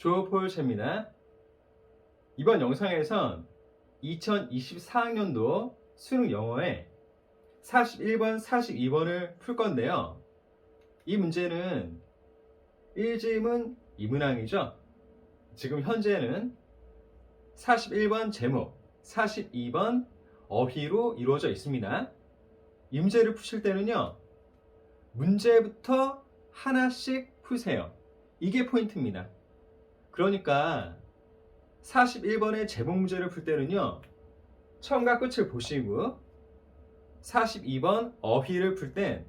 조폴체입니다. 이번 영상에선 2024학년도 수능 영어에 41번, 42번을 풀 건데요. 이 문제는 1지문 2문항이죠. 지금 현재는 41번 제목, 42번 어휘로 이루어져 있습니다. 이 문제를 푸실 때는요, 문제부터 하나씩 푸세요. 이게 포인트입니다. 그러니까 41번의 제목 문제를 풀 때는요, 처음과 끝을 보시고 42번 어휘를 풀땐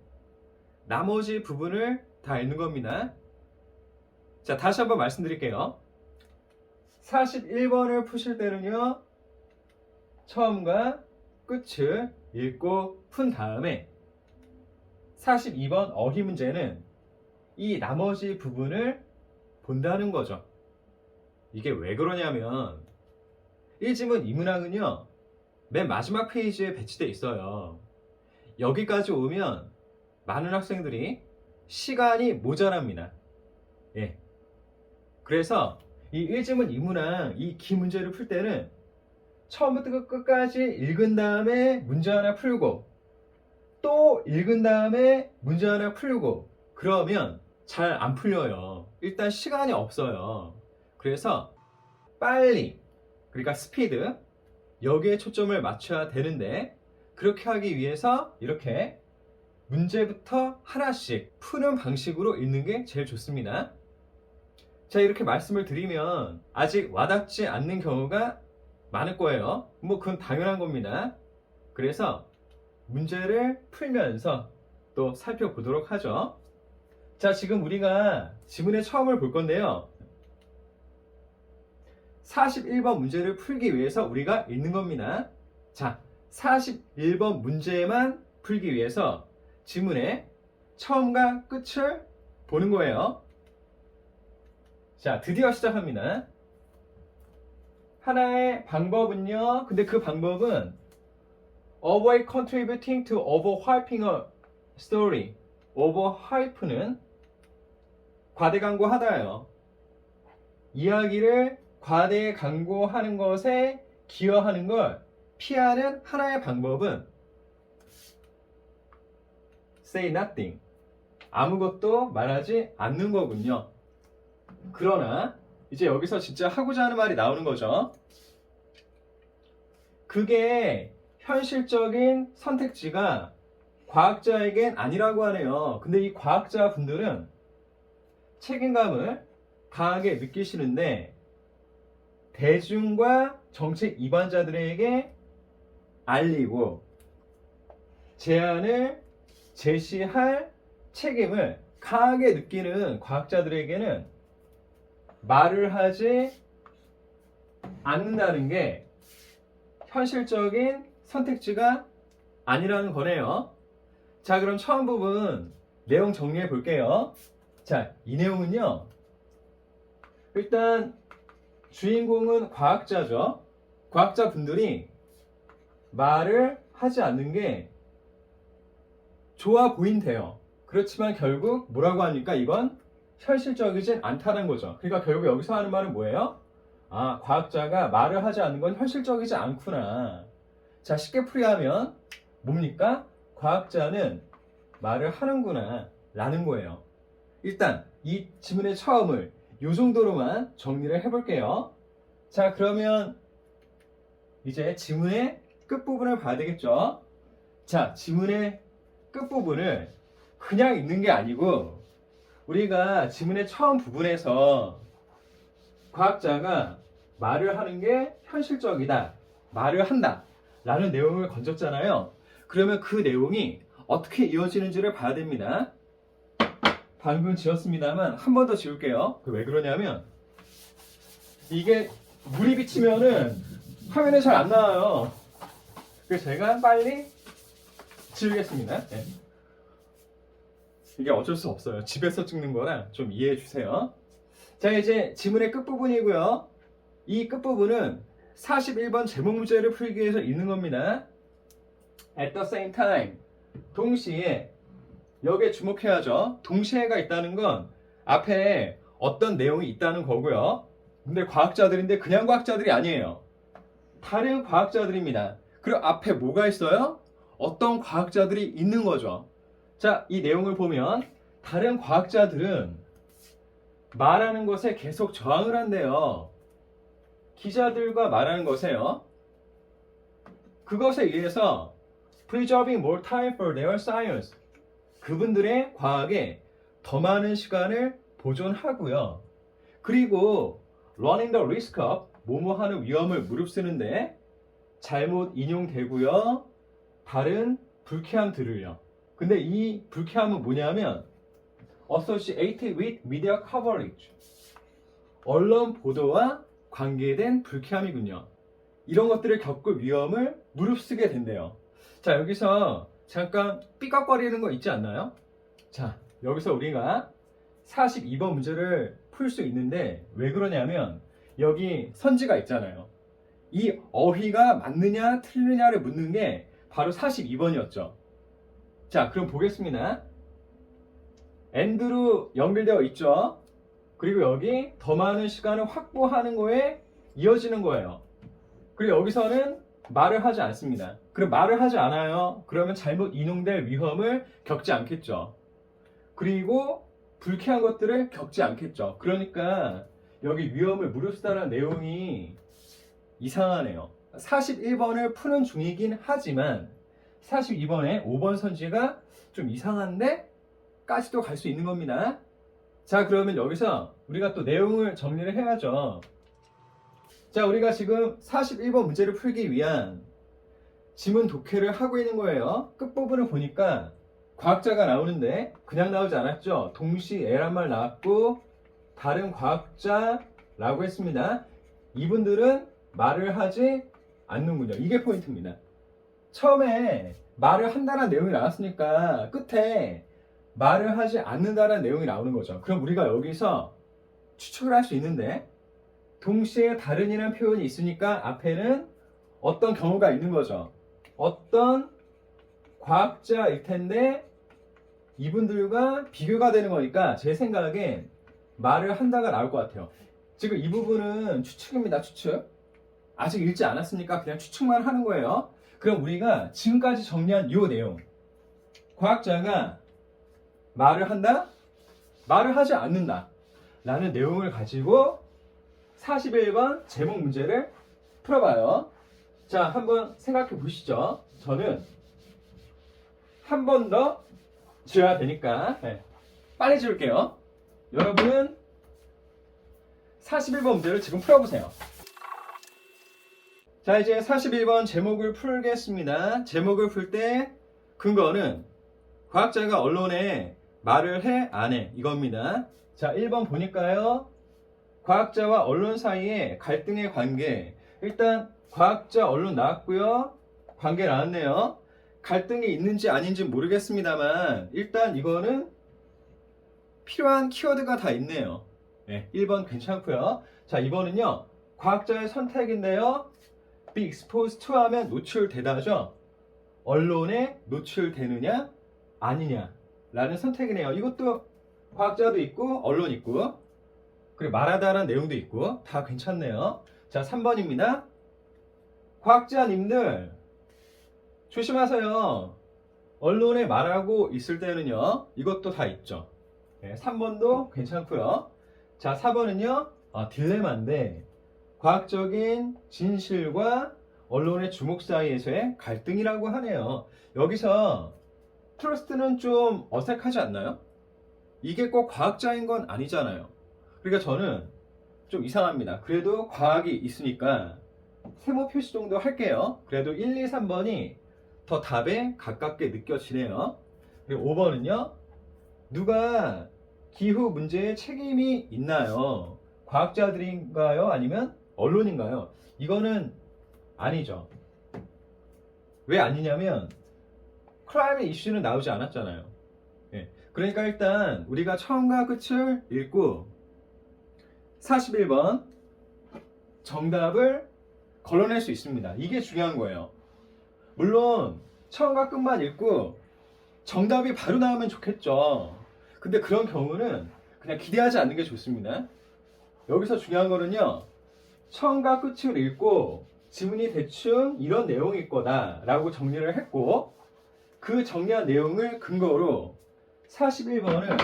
나머지 부분을 다 읽는 겁니다. 자, 다시 한번 말씀드릴게요. 41번을 푸실 때는요, 처음과 끝을 읽고 푼 다음에 42번 어휘 문제는 이 나머지 부분을 본다는 거죠. 이게 왜 그러냐면 1지문 2문항은요 맨 마지막 페이지에 배치되어 있어요. 여기까지 오면 많은 학생들이 시간이 모자랍니다. 예. 그래서 이 1지문 2문항 이 기 문제를 풀 때는 처음부터 끝까지 읽은 다음에 문제 하나 풀고 또 읽은 다음에 문제 하나 풀고 그러면 잘 안 풀려요. 일단 시간이 없어요. 그래서 빨리 그러니까 스피드 여기에 초점을 맞춰야 되는데 그렇게 하기 위해서 이렇게 문제부터 하나씩 푸는 방식으로 읽는 게 제일 좋습니다. 자 이렇게 말씀을 드리면 아직 와닿지 않는 경우가 많을 거예요. 뭐 그건 당연한 겁니다. 그래서 문제를 풀면서 또 살펴보도록 하죠. 자, 지금 우리가 지문의 처음을 볼 건데요. 41번 문제를 풀기 위해서 우리가 읽는 겁니다. 자, 41번 문제만 풀기 위해서 지문의 처음과 끝을 보는 거예요. 자, 드디어 시작합니다. 하나의 방법은요. 근데 그 방법은 avoid contributing to overhyping a story. overhype는 과대 광고하다예요. 이야기를 과대 광고하는 것에 기여하는 걸 피하는 하나의 방법은 say nothing. 아무것도 말하지 않는 거군요. 그러나 이제 여기서 진짜 하고자 하는 말이 나오는 거죠. 그게 현실적인 선택지가 과학자에겐 아니라고 하네요. 근데 이 과학자 분들은 책임감을 강하게 느끼시는데 대중과 정책 이반자들에게 알리고 제안을 제시할 책임을 강하게 느끼는 과학자들에게는 말을 하지 않는다는 게 현실적인 선택지가 아니라는 거네요. 자, 그럼 처음 부분 내용 정리해 볼게요. 자, 이 내용은요. 일단 주인공은 과학자죠. 과학자 분들이 말을 하지 않는 게 좋아 보인대요. 그렇지만 결국 뭐라고 하니까 이건 현실적이진 않다는 거죠. 그러니까 결국 여기서 하는 말은 뭐예요? 아, 과학자가 말을 하지 않는 건 현실적이지 않구나. 자, 쉽게 풀이하면 뭡니까? 과학자는 말을 하는구나. 라는 거예요. 일단 이 지문의 처음을 이 정도로만 정리를 해볼게요. 자, 그러면 이제 지문의 끝부분을 봐야 되겠죠? 자, 지문의 끝부분을 그냥 읽는 게 아니고 우리가 지문의 처음 부분에서 과학자가 말을 하는 게 현실적이다. 말을 한다. 라는 내용을 건졌잖아요. 그러면 그 내용이 어떻게 이어지는지를 봐야 됩니다. 방금 지었습니다만 한 번 더 지울게요. 그 왜 그러냐면 이게 물이 비치면은 화면에 잘 안 나와요. 그래서 제가 빨리 지우겠습니다. 네. 이게 어쩔 수 없어요. 집에서 찍는 거라 좀 이해해 주세요. 자, 이제 지문의 끝부분이고요. 이 끝부분은 41번 제목 문제를 풀기 위해서 읽는 겁니다. At the same time. 동시에 여기에 주목해야죠. 동시에가 있다는 건 앞에 어떤 내용이 있다는 거고요. 근데 과학자들인데 그냥 과학자들이 아니에요. 다른 과학자들입니다. 그리고 앞에 뭐가 있어요? 어떤 과학자들이 있는 거죠. 자, 이 내용을 보면 다른 과학자들은 말하는 것에 계속 저항을 한대요. 기자들과 말하는 것에요. 그것에 의해서 preserving more time for their science. 그분들의 과학에 더 많은 시간을 보존하고요. 그리고 running the risk of 뭐뭐 하는 위험을 무릅쓰는데 잘못 인용되고요. 다른 불쾌함들을요. 근데 이 불쾌함은 뭐냐면 associated with media coverage. 언론 보도와 관계된 불쾌함이군요. 이런 것들을 겪을 위험을 무릅쓰게 된대요. 자, 여기서 잠깐 삐걱거리는 거 있지 않나요? 자, 여기서 우리가 42번 문제를 풀 수 있는데 왜 그러냐면 여기 선지가 있잖아요. 이 어휘가 맞느냐 틀리냐를 묻는 게 바로 42번이었죠. 자, 그럼 보겠습니다. 엔드로 연결되어 있죠. 그리고 여기 더 많은 시간을 확보하는 거에 이어지는 거예요. 그리고 여기서는 말을 하지 않습니다. 그럼 말을 하지 않아요. 그러면 잘못 인용될 위험을 겪지 않겠죠. 그리고 불쾌한 것들을 겪지 않겠죠. 그러니까 여기 위험을 무릅쓰다라는 내용이 이상하네요. 41번을 푸는 중이긴 하지만 42번에 5번 선지가 좀 이상한데 까지도 갈 수 있는 겁니다. 자, 그러면 여기서 우리가 또 내용을 정리를 해야죠. 자, 우리가 지금 41번 문제를 풀기 위한 지문 독해를 하고 있는 거예요. 끝부분을 보니까 과학자가 나오는데 그냥 나오지 않았죠. 동시에란 말 나왔고 다른 과학자라고 했습니다. 이분들은 말을 하지 않는군요. 이게 포인트입니다. 처음에 말을 한다는 내용이 나왔으니까 끝에 말을 하지 않는다는 내용이 나오는 거죠. 그럼 우리가 여기서 추측을 할 수 있는데 동시에 다른이라는 표현이 있으니까 앞에는 어떤 경우가 있는 거죠. 어떤 과학자일 텐데 이분들과 비교가 되는 거니까 제 생각엔 말을 한다가 나올 것 같아요. 지금 이 부분은 추측입니다. 추측. 아직 읽지 않았으니까 그냥 추측만 하는 거예요. 그럼 우리가 지금까지 정리한 이 내용. 과학자가 말을 한다? 말을 하지 않는다. 라는 내용을 가지고 41번 제목 문제를 풀어봐요. 자, 한번 생각해 보시죠. 저는 한 번 더 지어야 되니까 네, 빨리 지울게요. 여러분은 41번 문제를 지금 풀어보세요. 자, 이제 41번 제목을 풀겠습니다. 제목을 풀 때 근거는 과학자가 언론에 말을 해, 안 해. 이겁니다. 자, 1번 보니까요. 과학자와 언론 사이의 갈등의 관계. 일단, 과학자 언론 나왔고요. 관계 나왔네요. 갈등이 있는지 아닌지 모르겠습니다만, 일단 이거는 필요한 키워드가 다 있네요. 네, 1번 괜찮고요. 자, 2번은요. 과학자의 선택인데요. be exposed to 하면 노출되다죠. 언론에 노출되느냐 아니냐 라는 선택이네요. 이것도 과학자도 있고 언론 있고 그리고 말하다라는 내용도 있고 다 괜찮네요. 자 3번입니다. 과학자님들 조심하세요. 언론에 말하고 있을 때는요. 이것도 다 있죠. 네, 3번도 괜찮고요. 자 4번은요. 아, 딜레마인데 과학적인 진실과 언론의 주목 사이에서의 갈등이라고 하네요. 여기서 트러스트는 좀 어색하지 않나요? 이게 꼭 과학자인 건 아니잖아요. 그러니까 저는 좀 이상합니다. 그래도 과학이 있으니까 세모 표시 정도 할게요. 그래도 1, 2, 3번이 더 답에 가깝게 느껴지네요. 그리고 5번은요. 누가 기후 문제에 책임이 있나요? 과학자들인가요? 아니면 언론인가요? 이거는 아니죠. 왜 아니냐면 크라임의 이슈는 나오지 않았잖아요. 예. 그러니까 일단 우리가 처음과 끝을 읽고 41번 정답을 걸러낼 수 있습니다. 이게 중요한 거예요. 물론 처음과 끝만 읽고 정답이 바로 나오면 좋겠죠. 근데 그런 경우는 그냥 기대하지 않는 게 좋습니다. 여기서 중요한 거는요. 처음과 끝을 읽고 지문이 대충 이런 내용일 거다라고 정리를 했고 그 정리한 내용을 근거로 41번을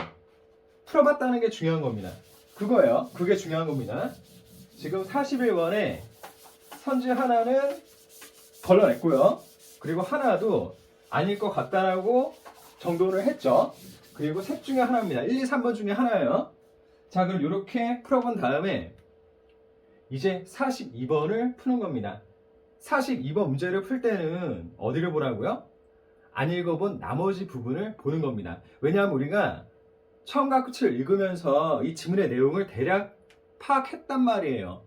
풀어봤다는 게 중요한 겁니다. 그거예요. 그게 중요한 겁니다. 지금 41번에 선지 하나는 걸러냈고요. 그리고 하나도 아닐 것 같다라고 정도를 했죠. 그리고 셋 중에 하나입니다. 1, 2, 3번 중에 하나예요. 자, 그럼 이렇게 풀어본 다음에 이제 42번을 푸는 겁니다. 42번 문제를 풀 때는 어디를 보라고요? 안 읽어본 나머지 부분을 보는 겁니다. 왜냐하면 우리가 처음과 끝을 읽으면서 이 지문의 내용을 대략 파악했단 말이에요.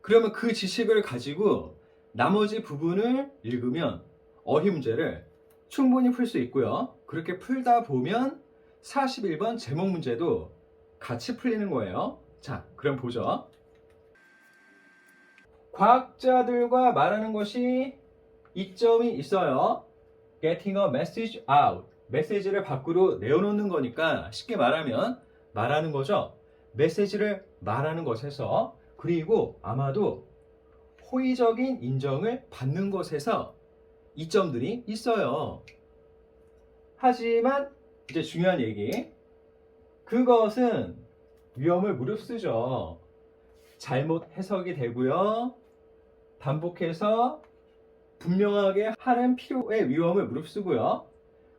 그러면 그 지식을 가지고 나머지 부분을 읽으면 어휘 문제를 충분히 풀 수 있고요. 그렇게 풀다 보면 41번 제목 문제도 같이 풀리는 거예요. 자, 그럼 보죠. 과학자들과 말하는 것이 이점이 있어요. Getting a message out. 메시지를 밖으로 내어놓는 거니까 쉽게 말하면 말하는 거죠. 메시지를 말하는 것에서 그리고 아마도 호의적인 인정을 받는 것에서 이점들이 있어요. 하지만 이제 중요한 얘기. 그것은 위험을 무릅쓰죠. 잘못 해석이 되고요. 반복해서 분명하게 하는 필요의 위험을 무릅쓰고요.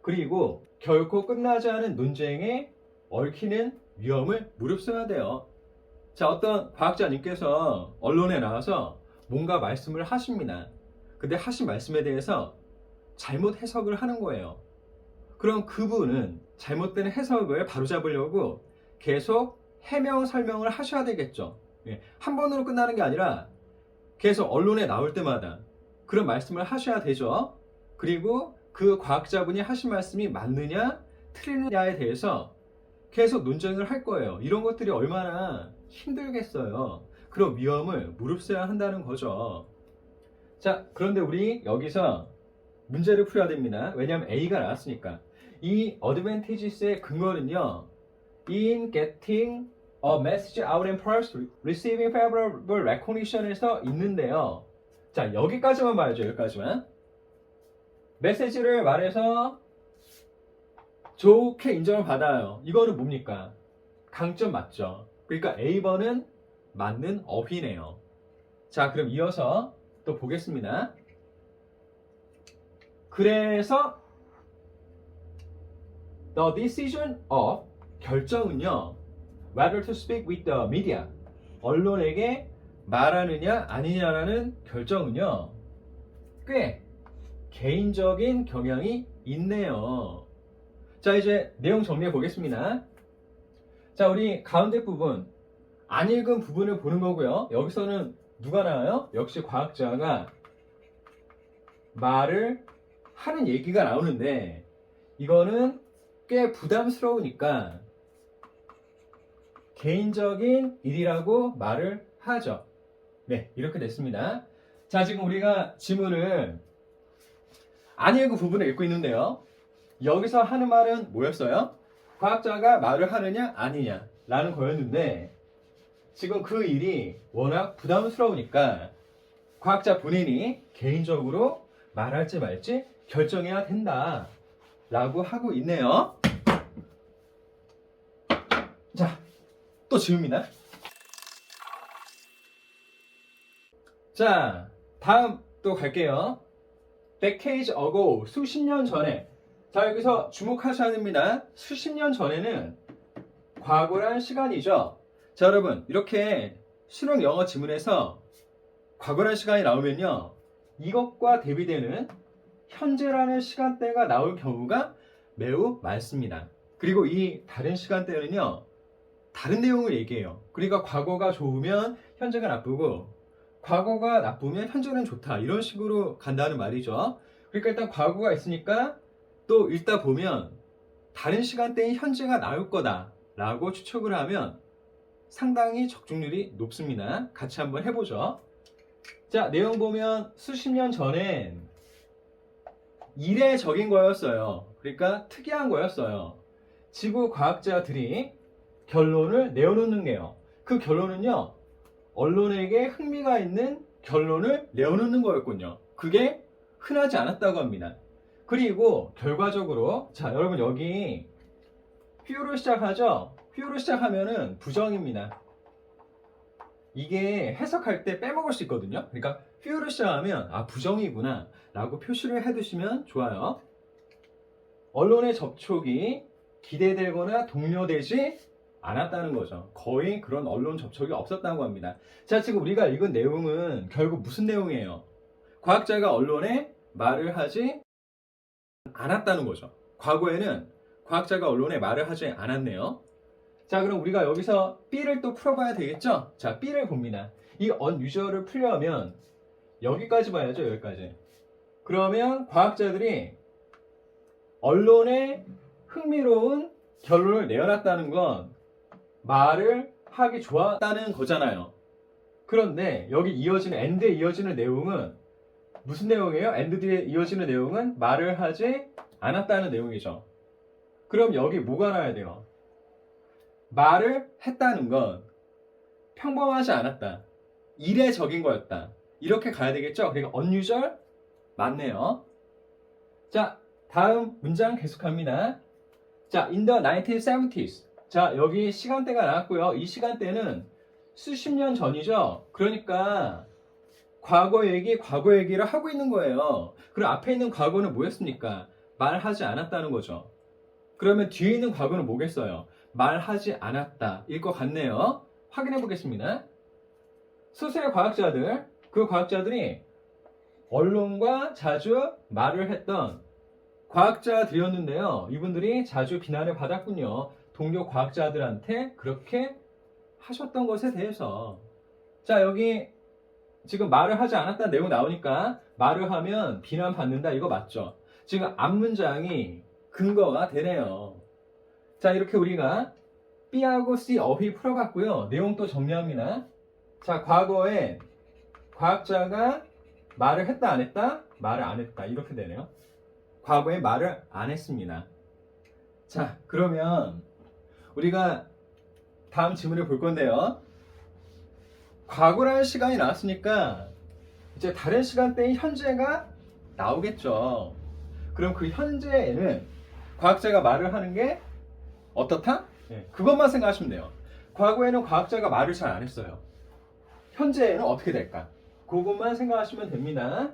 그리고 결코 끝나지 않은 논쟁에 얽히는 위험을 무릅쓰어야 돼요. 자, 어떤 과학자님께서 언론에 나와서 뭔가 말씀을 하십니다. 근데 하신 말씀에 대해서 잘못 해석을 하는 거예요. 그럼 그분은 잘못된 해석을 바로잡으려고 계속 해명 설명을 하셔야 되겠죠. 예, 한 번으로 끝나는 게 아니라 계속 언론에 나올 때마다 그런 말씀을 하셔야 되죠. 그리고 그 과학자분이 하신 말씀이 맞느냐, 틀리느냐에 대해서 계속 논쟁을 할 거예요. 이런 것들이 얼마나 힘들겠어요. 그런 위험을 무릅써야 한다는 거죠. 자, 그런데 우리 여기서 문제를 풀어야 됩니다. 왜냐하면 A가 나왔으니까. 이 advantages의 근거는요. In getting a message out and first receiving favorable recognition에서 있는데요. 자, 여기까지만 봐야죠. 여기까지만. 메시지를 말해서 좋게 인정을 받아요. 이거는 뭡니까? 강점 맞죠? 그러니까 A번은 맞는 어휘네요. 자, 그럼 이어서 또 보겠습니다. 그래서 the decision of 결정은요. whether to speak with the media 언론에게 말하느냐 아니냐라는 결정은요. 꽤 개인적인 경향이 있네요. 자, 이제 내용 정리해 보겠습니다. 자, 우리 가운데 부분 안 읽은 부분을 보는 거고요. 여기서는 누가 나와요? 역시 과학자가 말을 하는 얘기가 나오는데 이거는 꽤 부담스러우니까 개인적인 일이라고 말을 하죠. 네, 이렇게 됐습니다. 자, 지금 우리가 지문을 안 읽은 부분을 읽고 있는데요. 여기서 하는 말은 뭐였어요? 과학자가 말을 하느냐 아니냐 라는 거였는데 지금 그 일이 워낙 부담스러우니까 과학자 본인이 개인적으로 말할지 말지 결정해야 된다 라고 하고 있네요. 자, 또 지웁니다. 자, 다음 또 갈게요. Decades ago, 수십 년 전에. 자, 여기서 주목하셔야 됩니다. 수십 년 전에는 과거란 시간이죠. 자, 여러분, 이렇게 수능 영어 지문에서 과거란 시간이 나오면요. 이것과 대비되는 현재라는 시간대가 나올 경우가 매우 많습니다. 그리고 이 다른 시간대는요. 다른 내용을 얘기해요. 그러니까 과거가 좋으면 현재가 나쁘고 과거가 나쁘면 현재는 좋다. 이런 식으로 간다는 말이죠. 그러니까 일단 과거가 있으니까 또 읽다 보면 다른 시간대인 현재가 나올 거다라고 추측을 하면 상당히 적중률이 높습니다. 같이 한번 해보죠. 자, 내용 보면 수십 년 전엔 이례적인 거였어요. 그러니까 특이한 거였어요. 지구 과학자들이 결론을 내어놓는 게요. 그 결론은요, 언론에게 흥미가 있는 결론을 내어놓는 거였군요. 그게 흔하지 않았다고 합니다. 그리고 결과적으로, 자, 여러분 여기 휘우로 시작하죠? 휘우로 시작하면은 부정입니다. 이게 해석할 때 빼먹을 수 있거든요. 그러니까 휘우로 시작하면 아 부정이구나 라고 표시를 해두시면 좋아요. 언론의 접촉이 기대되거나 동료되지 않았다는 거죠. 거의 그런 언론 접촉이 없었다고 합니다. 자, 지금 우리가 읽은 내용은 결국 무슨 내용이에요? 과학자가 언론에 말을 하지 않았다는 거죠. 과거에는 과학자가 언론에 말을 하지 않았네요. 자, 그럼 우리가 여기서 B를 또 풀어봐야 되겠죠? 자, B를 봅니다. 이 언유저를 풀려면 여기까지 봐야죠, 여기까지. 그러면 과학자들이 언론에 흥미로운 결론을 내어놨다는 건 말을 하기 좋았다는 거잖아요. 그런데 여기 이어지는 엔드에 이어지는 내용은 무슨 내용이에요? 엔드 뒤에 이어지는 내용은 말을 하지 않았다는 내용이죠. 그럼 여기 뭐가 나야 돼요? 말을 했다는 건 평범하지 않았다. 이례적인 거였다. 이렇게 가야 되겠죠? 그러니까 unusual 맞네요. 자, 다음 문장 계속합니다. 자, in the 1970s. 자, 여기 시간대가 나왔고요. 이 시간대는 수십 년 전이죠. 그러니까 과거 얘기, 과거 얘기를 하고 있는 거예요. 그럼 앞에 있는 과거는 뭐였습니까? 말하지 않았다는 거죠. 그러면 뒤에 있는 과거는 뭐겠어요? 말하지 않았다. 일 것 같네요. 확인해 보겠습니다. 수세의 과학자들, 그 과학자들이 언론과 자주 말을 했던 과학자들이었는데요. 이분들이 자주 비난을 받았군요. 동료 과학자들한테 그렇게 하셨던 것에 대해서. 자, 여기 지금 말을 하지 않았다는 내용 나오니까 말을 하면 비난받는다. 이거 맞죠? 지금 앞 문장이 근거가 되네요. 자, 이렇게 우리가 B하고 C 어휘 풀어봤고요. 내용 또 정리합니다. 자, 과거에 과학자가 말을 했다, 안 했다? 말을 안 했다. 이렇게 되네요. 과거에 말을 안 했습니다. 자, 그러면 우리가 다음 질문을 볼 건데요. 과거라는 시간이 나왔으니까 이제 다른 시간대인 현재가 나오겠죠. 그럼 그 현재에는 과학자가 말을 하는 게 어떻다? 네, 그것만 생각하시면 돼요. 과거에는 과학자가 말을 잘 안 했어요. 현재에는 어떻게 될까? 그것만 생각하시면 됩니다.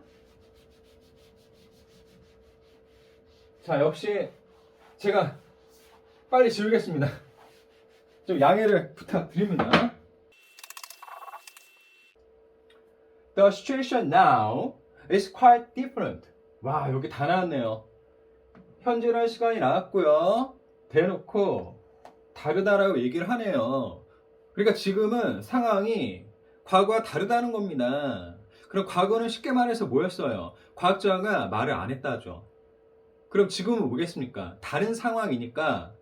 자, 역시 제가 빨리 지우겠습니다. 좀 양해를 부탁드립니다. The situation now is quite different. 와, 여기 다 나왔네요. 현재라는 시간이 나왔고요. 대놓고 다르다라고 얘기를 하네요. 그러니까 지금은 상황이 과거와 다르다는 겁니다. 그럼 과거는 쉽게 말해서 뭐였어요? 과학자가 말을 안 했다죠. 그럼 지금은 뭐겠습니까? 다른 상황이니까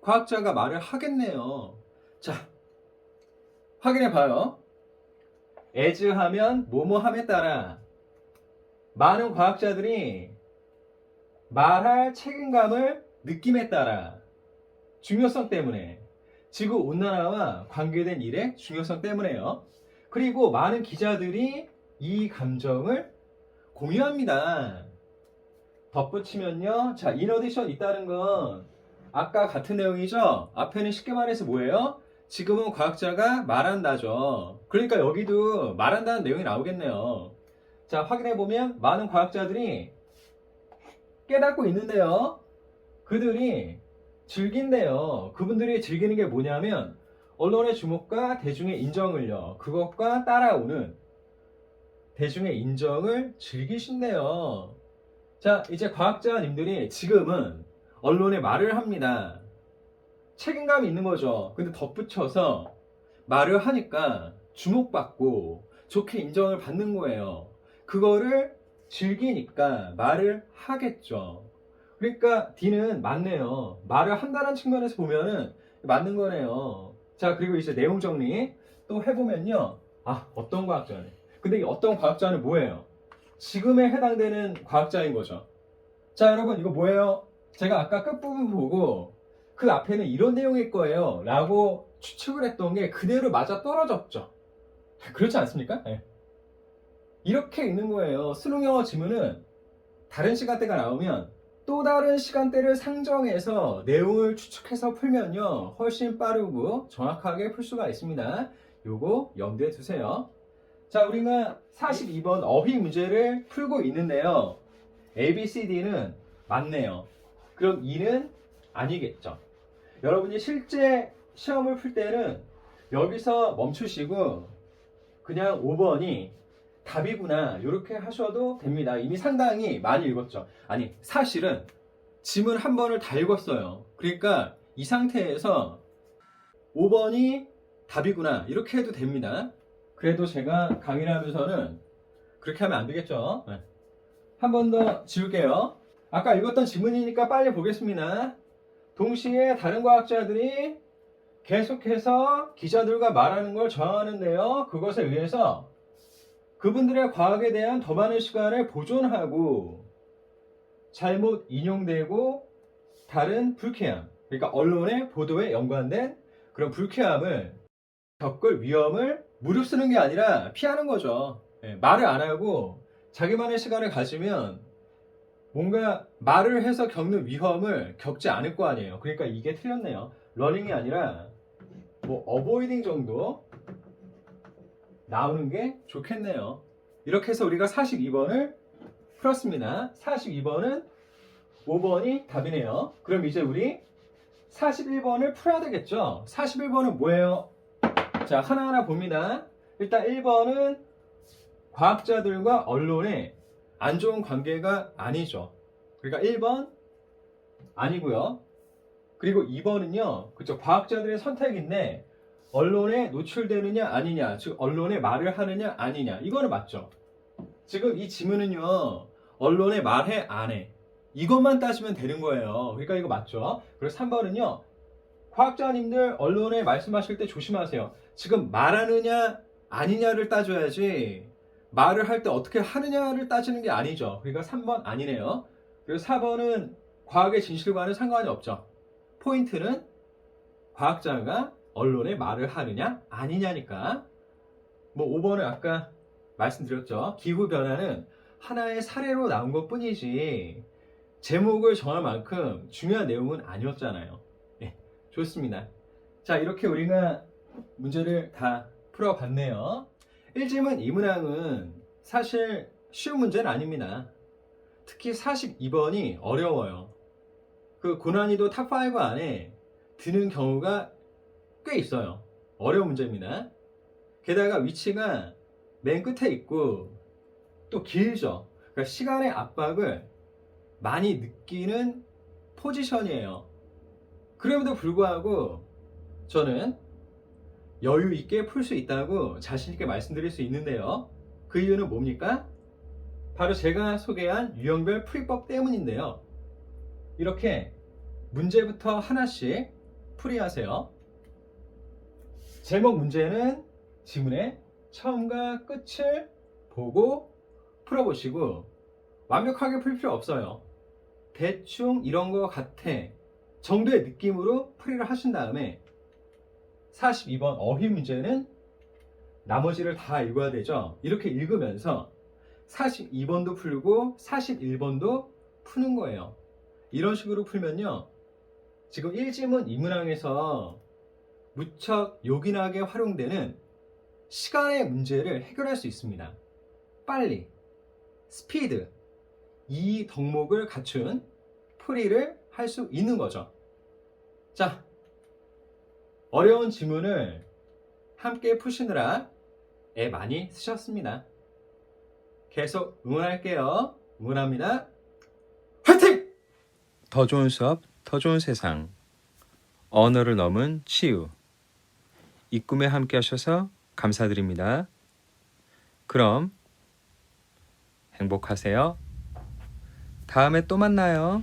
과학자가 말을 하겠네요. 자, 확인해 봐요. as 하면 뭐뭐 함에 따라 많은 과학자들이 말할 책임감을 느낌에 따라 중요성 때문에 지구 온난화와 관계된 일의 중요성 때문에요. 그리고 많은 기자들이 이 감정을 공유합니다. 덧붙이면요. 자, 인어디션 있다는 건 아까 같은 내용이죠? 앞에는 쉽게 말해서 뭐예요? 지금은 과학자가 말한다죠. 그러니까 여기도 말한다는 내용이 나오겠네요. 자, 확인해보면 많은 과학자들이 깨닫고 있는데요. 그들이 즐긴대요. 그분들이 즐기는 게 뭐냐면 언론의 주목과 대중의 인정을요. 그것과 따라오는 대중의 인정을 즐기신대요. 자, 이제 과학자님들이 지금은 언론에 말을 합니다. 책임감이 있는 거죠. 근데 덧붙여서 말을 하니까 주목받고 좋게 인정을 받는 거예요. 그거를 즐기니까 말을 하겠죠. 그러니까 D는 맞네요. 말을 한다는 측면에서 보면은 맞는 거네요. 자, 그리고 이제 내용 정리 또 해보면요. 아, 어떤 과학자네. 근데 이 어떤 과학자는 뭐예요? 지금에 해당되는 과학자인 거죠. 자, 여러분, 이거 뭐예요? 제가 아까 끝부분 보고 그 앞에는 이런 내용일 거예요. 라고 추측을 했던 게 그대로 맞아 떨어졌죠. 그렇지 않습니까? 예. 이렇게 있는 거예요. 수능 영어 지문은 다른 시간대가 나오면 또 다른 시간대를 상정해서 내용을 추측해서 풀면요. 훨씬 빠르고 정확하게 풀 수가 있습니다. 요거 염두에 두세요. 자, 우리가 42번 어휘 문제를 풀고 있는데요. A, B, C, D는 맞네요. 그럼 2는 아니겠죠. 여러분이 실제 시험을 풀 때는 여기서 멈추시고 그냥 5번이 답이구나 이렇게 하셔도 됩니다. 이미 상당히 많이 읽었죠. 아니 사실은 지문 한 번을 다 읽었어요. 그러니까 이 상태에서 5번이 답이구나 이렇게 해도 됩니다. 그래도 제가 강의를 하면서는 그렇게 하면 안 되겠죠. 한번 더 지울게요. 아까 읽었던 지문이니까 빨리 보겠습니다. 동시에 다른 과학자들이 계속해서 기자들과 말하는 걸 저항하는데요. 그것에 의해서 그분들의 과학에 대한 더 많은 시간을 보존하고 잘못 인용되고 다른 불쾌함, 그러니까 언론의 보도에 연관된 그런 불쾌함을 겪을 위험을 무릅쓰는 게 아니라 피하는 거죠. 예, 말을 안 하고 자기만의 시간을 가지면 뭔가 말을 해서 겪는 위험을 겪지 않을 거 아니에요. 그러니까 이게 틀렸네요. 러닝이 아니라 뭐 어보이딩 정도 나오는 게 좋겠네요. 이렇게 해서 우리가 42번을 풀었습니다. 42번은 5번이 답이네요. 그럼 이제 우리 41번을 풀어야 되겠죠? 41번은 뭐예요? 자, 하나하나 봅니다. 일단 1번은 과학자들과 언론의 안 좋은 관계가 아니죠. 그러니까 1번 아니고요. 그리고 2번은요. 그쵸 과학자들의 선택인데 언론에 노출되느냐 아니냐, 즉 언론에 말을 하느냐 아니냐. 이거는 맞죠. 지금 이 지문은요. 언론에 말해 안 해. 이것만 따지면 되는 거예요. 그러니까 이거 맞죠? 그리고 3번은요. 과학자님들 언론에 말씀하실 때 조심하세요. 지금 말하느냐 아니냐를 따져야지 말을 할 때 어떻게 하느냐를 따지는 게 아니죠. 그러니까 3번 아니네요. 그리고 4번은 과학의 진실과는 상관이 없죠. 포인트는 과학자가 언론에 말을 하느냐 아니냐니까. 뭐 5번은 아까 말씀드렸죠. 기후 변화는 하나의 사례로 나온 것 뿐이지 제목을 정할 만큼 중요한 내용은 아니었잖아요. 네, 좋습니다. 자, 이렇게 우리가 문제를 다 풀어봤네요. 1지문 2문항은 사실 쉬운 문제는 아닙니다. 특히 42번이 어려워요. 그 고난이도 탑5 안에 드는 경우가 꽤 있어요. 어려운 문제입니다. 게다가 위치가 맨 끝에 있고 또 길죠. 그러니까 시간의 압박을 많이 느끼는 포지션이에요. 그럼에도 불구하고 저는 여유 있게 풀 수 있다고 자신 있게 말씀드릴 수 있는데요. 그 이유는 뭡니까? 바로 제가 소개한 유형별 풀이법 때문인데요. 이렇게 문제부터 하나씩 풀이하세요. 제목 문제는 지문의 처음과 끝을 보고 풀어보시고 완벽하게 풀 필요 없어요. 대충 이런 거 같아 정도의 느낌으로 풀이를 하신 다음에 42번 어휘 문제는 나머지를 다 읽어야 되죠. 이렇게 읽으면서 42번도 풀고 41번도 푸는 거예요. 이런 식으로 풀면요. 지금 1지문 2문항에서 무척 요긴하게 활용되는 시간의 문제를 해결할 수 있습니다. 빨리, 스피드, 이 덕목을 갖춘 풀이를 할 수 있는 거죠. 자, 어려운 지문을 함께 푸시느라 애 많이 쓰셨습니다. 계속 응원할게요. 응원합니다. 화이팅! 더 좋은 수업, 더 좋은 세상. 언어를 넘은 치유. 이 꿈에 함께 하셔서 감사드립니다. 그럼 행복하세요. 다음에 또 만나요.